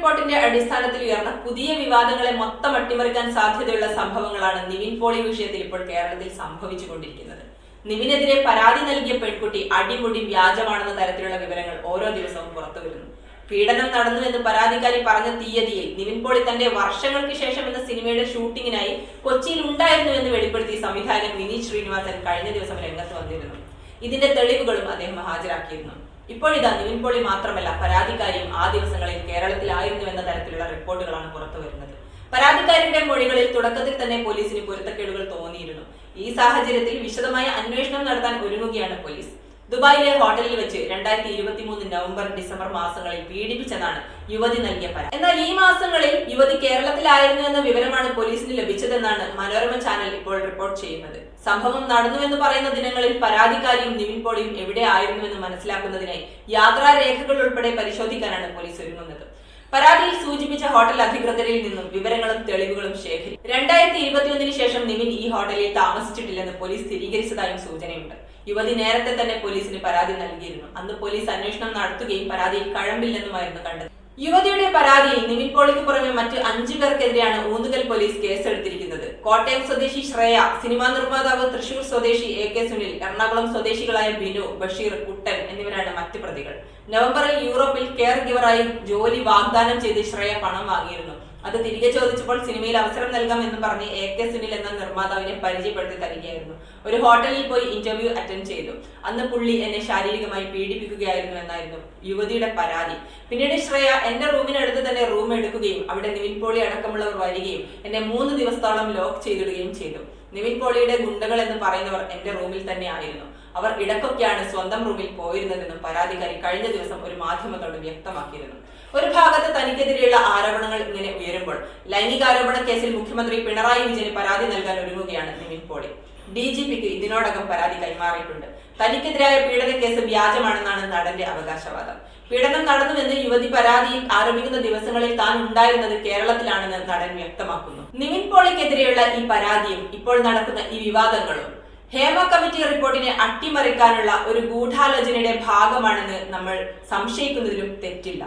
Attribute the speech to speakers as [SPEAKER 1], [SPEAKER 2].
[SPEAKER 1] റിപ്പോർട്ടിന്റെ അടിസ്ഥാനത്തിൽ ഉയർന്ന പുതിയ വിവാദങ്ങളെ മൊത്തം അട്ടിമറിക്കാൻ സാധ്യതയുള്ള സംഭവങ്ങളാണ് നിവിൻ പോളി വിഷയത്തിൽ ഇപ്പോൾ കേരളത്തിൽ സംഭവിച്ചുകൊണ്ടിരിക്കുന്നത്. നിവിനെതിരെ പരാതി നൽകിയ പെൺകുട്ടി അടിമുടി വ്യാജമാണെന്ന തരത്തിലുള്ള വിവരങ്ങൾ ഓരോ ദിവസവും പുറത്തു വരുന്നു പീഡനം നടന്നു എന്ന് പരാതിക്കാരി പറഞ്ഞ തീയതിയിൽ നിവിൻ പോളി തന്റെ വർഷങ്ങൾക്ക് ശേഷം എന്ന സിനിമയുടെ ഷൂട്ടിങ്ങിനായി കൊച്ചിയിൽ ഉണ്ടായിരുന്നു എന്ന് വെളിപ്പെടുത്തി സംവിധായകൻ വിനീത് ശ്രീനിവാസൻ കഴിഞ്ഞ ദിവസം രംഗത്ത് വന്നിരുന്നു. ഇതിന്റെ തെളിവുകളും അദ്ദേഹം ഹാജരാക്കിയിരുന്നു. ഇപ്പോഴിതാ നിവിൻ പോളി മാത്രമല്ല പരാതിക്കാരിയും ആ ദിവസങ്ങളിൽ കേരളത്തിലായിരുന്നു എന്ന തരത്തിലുള്ള റിപ്പോർട്ടുകളാണ് പുറത്തു വരുന്നത്. പരാതിക്കാരിന്റെ മൊഴികളിൽ തുടക്കത്തിൽ തന്നെ പോലീസിന് പൊരുത്തക്കേടുകൾ തോന്നിയിരുന്നു. ഈ സാഹചര്യത്തിൽ വിശദമായ അന്വേഷണം നടത്താൻ ഒരുങ്ങുകയാണ് പോലീസ്. ദുബായിലെ ഹോട്ടലിൽ വെച്ച് രണ്ടായിരത്തി ഇരുപത്തി മൂന്ന് നവംബർ ഡിസംബർ മാസങ്ങളിൽ പീഡിപ്പിച്ചതാണ് യുവതി നൽകിയ പരാതി. എന്നാൽ ഈ മാസങ്ങളിൽ യുവതി കേരളത്തിലായിരുന്നു എന്ന വിവരമാണ് പോലീസിന് ലഭിച്ചതെന്നാണ് മനോരമ ചാനൽ ഇപ്പോൾ റിപ്പോർട്ട് ചെയ്യുന്നത്. സംഭവം നടന്നു എന്ന് പറയുന്ന ദിനങ്ങളിൽ പരാതിക്കാരിയും നിവിൻ പോളിയും എവിടെ ആയിരുന്നുവെന്ന് മനസ്സിലാക്കുന്നതിനായി യാത്രാരേഖകൾ ഉൾപ്പെടെ പരിശോധിക്കാനാണ് പോലീസ് ഒരുങ്ങുന്നത്. പരാതിയിൽ സൂചിപ്പിച്ച ഹോട്ടൽ അധികൃതരിൽ നിന്നും വിവരങ്ങളും തെളിവുകളും ശേഖരിച്ചു രണ്ടായിരത്തി ഇരുപത്തിയൊന്നിന് ശേഷം നിവിൻ ഈ ഹോട്ടലിൽ താമസിച്ചിട്ടില്ലെന്ന് പോലീസ് സ്ഥിരീകരിച്ചതായും സൂചനയുണ്ട്. യുവതി നേരത്തെ തന്നെ പോലീസിന് പരാതി നൽകിയിരുന്നു. അന്ന് പോലീസ് അന്വേഷണം നടത്തുകയും പരാതിയിൽ കഴമ്പില്ലെന്നുമായിരുന്നു കണ്ടത്. യുവതിയുടെ പരാതിയിൽ നിവിൻ പോളിക്ക് പുറമെ മറ്റ് അഞ്ചു പേർക്കെതിരെയാണ് ഊന്നുകൽ പോലീസ് കേസെടുത്തിരിക്കുന്നത്. കോട്ടയം സ്വദേശി ശ്രേയ സിനിമാ നിർമ്മാതാവ് തൃശൂർ സ്വദേശി എ കെ സുനിൽ എറണാകുളം സ്വദേശികളായ ബിനു ബഷീർ കുട്ടൻ എന്നിവരാണ് മറ്റ് പ്രതികൾ. നവംബറിൽ യൂറോപ്പിൽ കെയർ ഗിവറായി ജോലി വാഗ്ദാനം ചെയ്ത് ശ്രേയ പണം വാങ്ങിയിരുന്നു. അത് തിരികെ ചോദിച്ചപ്പോൾ സിനിമയിൽ അവസരം നൽകാം എന്ന് പറഞ്ഞ് എ കെ സുനിൽ എന്ന നിർമ്മാതാവിനെ പരിചയപ്പെടുത്തി തരികയായിരുന്നു. ഒരു ഹോട്ടലിൽ പോയി ഇന്റർവ്യൂ അറ്റൻഡ് ചെയ്തു. അന്ന് പുള്ളി എന്നെ ശാരീരികമായി പീഡിപ്പിക്കുകയായിരുന്നു എന്നായിരുന്നു യുവതിയുടെ പരാതി. പിന്നീട് ശ്രേയ എന്റെ റൂമിനടുത്ത് തന്നെ റൂം എടുക്കുകയും അവിടെ നിവിൻ പോളി അടക്കമുള്ളവർ വരികയും എന്നെ മൂന്ന് ദിവസത്തോളം ലോക്ക് ചെയ്തിടുകയും ചെയ്തു. നിവിൻ പോളിയുടെ ഗുണ്ടകൾ എന്ന് പറയുന്നവർ എന്റെ റൂമിൽ തന്നെ ആയിരുന്നു. അവർ ഇടക്കൊക്കെയാണ് സ്വന്തം റൂമിൽ പോയിരുന്നതെന്നും പരാതിക്കാരി കഴിഞ്ഞ ദിവസം ഒരു മാധ്യമത്തോട് വ്യക്തമാക്കിയിരുന്നു. ഒരു ഭാഗത്ത് തനിക്കെതിരെയുള്ള ആരോപണങ്ങൾ ഇങ്ങനെ ഉയരുമ്പോൾ ലൈംഗികാരോപണ കേസിൽ മുഖ്യമന്ത്രി പിണറായി വിജയന് പരാതി നൽകാൻ ഒരുങ്ങുകയാണ് നിവിൻ പോളി. ഡി ജി പിക്ക് ഇതിനോടകം പരാതി കൈമാറിയിട്ടുണ്ട്. തനിക്കെതിരായ പീഡന കേസ് വ്യാജമാണെന്നാണ് നടന്റെ അവകാശവാദം. പീഡനം നടന്നുവെന്ന് യുവതി പരാതിയിൽ ആരോപിക്കുന്ന ദിവസങ്ങളിൽ താൻ ഉണ്ടായിരുന്നത് കേരളത്തിലാണെന്ന് നടൻ വ്യക്തമാക്കുന്നു. നിവിൻ പോളിക്കെതിരെയുള്ള ഈ പരാതിയും ഇപ്പോൾ നടക്കുന്ന ഈ വിവാദങ്ങളും ഹേമ കമ്മിറ്റി റിപ്പോർട്ടിനെ അട്ടിമറിക്കാനുള്ള ഒരു ഗൂഢാലോചനയുടെ ഭാഗമാണെന്ന് നമ്മൾ സംശയിക്കുന്നതിലും തെറ്റില്ല.